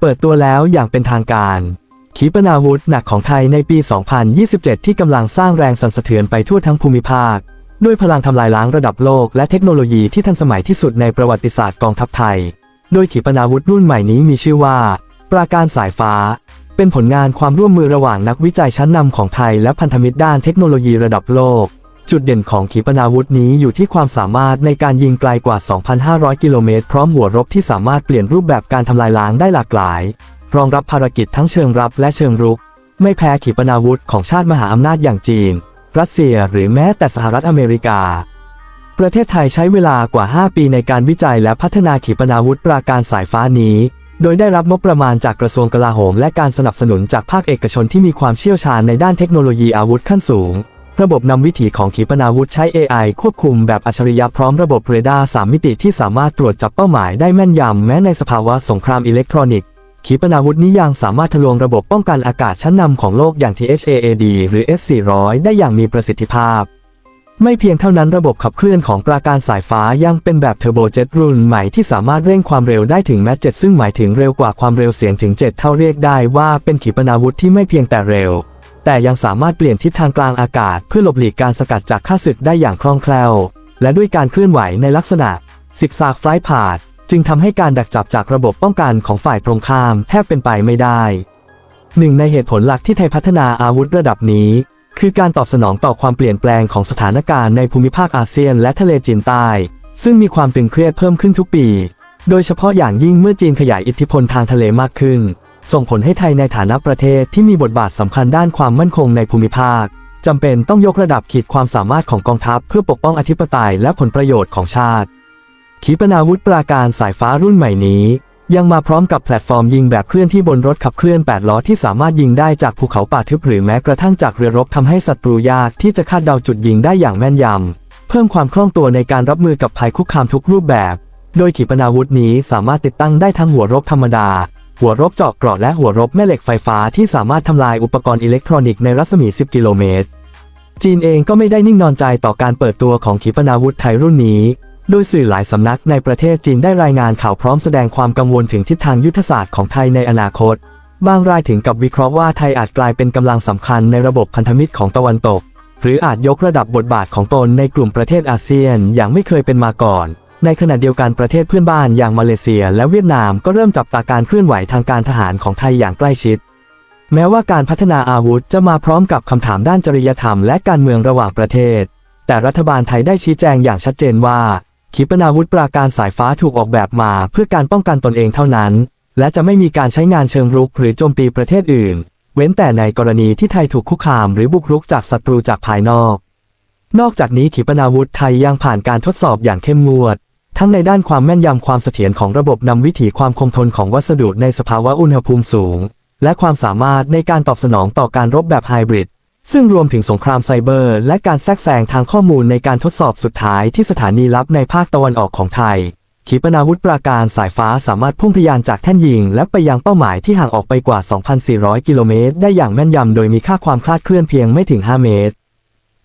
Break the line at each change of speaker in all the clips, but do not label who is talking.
เปิดตัวแล้วอย่างเป็นทางการขีปนาวุธหนักของไทยในปี 2027 ที่กำลังสร้างแรงสั่นสะเทือนไปทั่วทั้งภูมิภาค ด้วยพลังทำลายล้างระดับโลกและเทคโนโลยีที่ทันสมัยที่สุดในประวัติศาสตร์กองทัพไทย โดยขีปนาวุธรุ่นใหม่นี้มีชื่อว่า ปราการสายฟ้า เป็นผลงานความร่วมมือระหว่างนักวิจัยชั้นนำของไทยและพันธมิตรด้านเทคโนโลยีระดับโลก จุดเด่นของขีปนาวุธนี้อยู่ที่ความสามารถในการยิงไกลกว่า 2,500 กิโลเมตร พร้อมหัวรบที่สามารถเปลี่ยนรูปแบบการทำลายล้างได้หลากหลาย รองรับภารกิจทั้งเชิงรับและเชิงรุก ไม่แพ้ขีปนาวุธของชาติมหาอำนาจอย่างจีน รัสเซีย หรือแม้แต่สหรัฐอเมริกา ประเทศไทยใช้เวลากว่า 5 ปีในการวิจัยและพัฒนาขีปนาวุธปราการสายฟ้านี้ โดยได้รับงบประมาณจากกระทรวงกลาโหม และการสนับสนุนจากภาคเอกชนที่มีความเชี่ยวชาญในด้านเทคโนโลยีอาวุธขั้นสูง ระบบนำวิถีของขีปนาวุธใช้ AI ควบคุมแบบอัจฉริยะพร้อมระบบเรดาร์ 3 มิติที่สามารถตรวจจับเป้าหมายได้แม่นยำแม้ในสภาวะสงครามอิเล็กทรอนิกส์ขีปนาวุธนี้ยังสามารถทะลวงระบบป้องกันอากาศชั้นนำของโลกอย่าง THAAD หรือ S400 ได้อย่างมีประสิทธิภาพ ไม่เพียงเท่านั้นระบบขับเคลื่อนของปราการสายฟ้ายังเป็นแบบเทอร์โบเจ็ตรุ่นใหม่ที่สามารถเร่งความเร็วได้ถึงแมท7ซึ่งหมายถึงเร็วกว่าความเร็วเสียงถึง 7 เท่าเรียกได้ว่าเป็นขีปนาวุธที่ไม่เพียงแต่เร็ว แต่ยังสามารถเปลี่ยนทิศทางกลางอากาศเพื่อหลบหลีกการสกัดจากข้าศึกได้อย่างคล่องแคล่ว และด้วยการเคลื่อนไหวในลักษณะซิกซากไฟล์พาดจึงทำให้การดักจับจากระบบป้องกันของฝ่ายตรงข้ามแทบเป็นไปไม่ได้ หนึ่งในเหตุผลหลักที่ไทยพัฒนาอาวุธระดับนี้ คือการตอบสนองต่อความเปลี่ยนแปลงของสถานการณ์ในภูมิภาคอาเซียนและทะเลจีนใต้ ซึ่งมีความตึงเครียดเพิ่มขึ้นทุกปี โดยเฉพาะอย่างยิ่งเมื่อจีนขยายอิทธิพลทางทะเลมากขึ้น ส่งผลให้ไทยในฐานะประเทศที่มีบทบาทสำคัญด้านความมั่นคงในภูมิภาคจำเป็นต้องยกระดับขีดความสามารถของกองทัพ เพื่อปกป้องอธิปไตยและผลประโยชน์ของชาติ ขีปนาวุธปราการสายฟ้ารุ่นใหม่นี้ ยังมาพร้อมกับแพลตฟอร์มยิงแบบเคลื่อนที่บนรถขับเคลื่อน 8 ล้อที่สามารถยิงได้จากภูเขาป่าทึบหรือแม้กระทั่งจากเรือรบทำให้ศัตรูยากที่จะคาดเดาจุดยิงได้อย่างแม่นยำเพิ่มความคล่องตัวในการรับมือกับภัยคุกคามทุกรูปแบบ โดยขีปนาวุธนี้สามารถติดตั้งได้ทั้งหัวรบธรรมดา หัวรบเจาะเกราะและหัวรบแม่เหล็กไฟฟ้าที่สามารถทำลายอุปกรณ์อิเล็กทรอนิกส์ในรัศมี 10 กิโลเมตร จีนเองก็ไม่ได้นิ่งนอนใจต่อการเปิดตัวของขีปนาวุธไทยรุ่นนี้ โดยสื่อหลายสำนักในประเทศจีนได้รายงานข่าวพร้อมแสดงความกังวลถึงทิศทางยุทธศาสตร์ของไทยในอนาคต บางรายถึงกับวิเคราะห์ว่าไทยอาจกลายเป็นกำลังสำคัญในระบบพันธมิตรของตะวันตก หรืออาจยกระดับบทบาทของตนในกลุ่มประเทศอาเซียนอย่างไม่เคยเป็นมาก่อน ในขณะเดียวกันประเทศเพื่อนบ้านอย่างมาเลเซีย และเวียดนามก็เริ่มจับตาการเคลื่อนไหวทางการทหารของไทยอย่างใกล้ชิด แม้ว่าการพัฒนาอาวุธจะมาพร้อมกับคำถามด้านจริยธรรมและการเมืองระหว่างประเทศ แต่รัฐบาลไทยได้ชี้แจงอย่างชัดเจนว่า ขีปนาวุธปราการสายฟ้าถูกออกแบบมา เพื่อการป้องกันตนเองเท่านั้น และจะไม่มีการใช้งานเชิงรุกหรือโจมตีประเทศอื่น เว้นแต่ในกรณีที่ไทยถูกคุกคามหรือบุกรุกจากศัตรูจากภายนอก นอกจากนี้ขีปนาวุธไทยยังผ่านการทดสอบอย่างเข้มงวด ทั้งในด้านความแม่นยำความเสถียรของระบบนำวิถีความคงทนของวัสดุในสภาวะอุณหภูมิสูง และความสามารถในการตอบสนองต่อการรบแบบไฮบริดซึ่งรวมถึงสงครามไซเบอร์ และการแทรกแซงทางข้อมูลในการทดสอบสุดท้ายที่สถานีลับในภาคตะวันออกของไทย ขีปนาวุธปราการสายฟ้าสามารถพุ่งทะยานจากแท่นยิง และไปยังเป้าหมายที่ห่างออกไปกว่า 2,400 กิโลเมตร ได้อย่างแม่นยำโดยมีค่าความคลาดเคลื่อนเพียงไม่ถึง 5 เมตร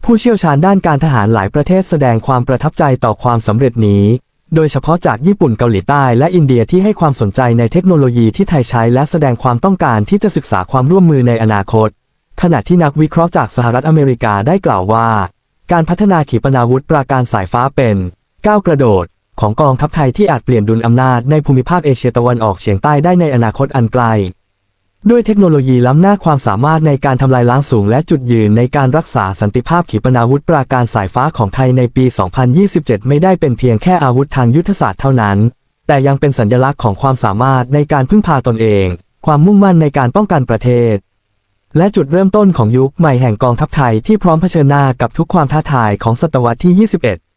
ผู้เชี่ยวชาญด้านการทหารหลายประเทศแสดงความประทับใจต่อความสำเร็จนี้ โดยเฉพาะจากญี่ปุ่นเกาหลีใต้และอินเดียที่ให้ความสนใจในเทคโนโลยีที่ไทยใช้และแสดงความต้องการที่จะศึกษาความร่วมมือในอนาคต ขณะที่นักวิเคราะห์จากสหรัฐอเมริกาได้กล่าวว่า การพัฒนาขีปนาวุธปราการสายฟ้าเป็นก้าวกระโดดของกองทัพไทยที่อาจเปลี่ยนดุลอำนาจในภูมิภาคเอเชียตะวันออกเฉียงใต้ได้ในอนาคตอันไกล ด้วยเทคโนโลยีล้ำหน้าความสามารถในการทำลายล้างสูงและจุดยืนในการรักษาสันติภาพขีปนาวุธปราการสายฟ้าของไทยในปี 2027 ไม่ได้เป็นเพียงแค่อาวุธทางยุทธศาสตร์เท่านั้น แต่ยังเป็นสัญลักษณ์ของความสามารถในการพึ่งพาตนเอง ความมุ่งมั่นในการป้องกันประเทศ และจุดเริ่มต้นของยุคใหม่แห่งกองทัพไทยที่พร้อมเผชิญหน้ากับทุกความท้าทายของศตวรรษที่ 21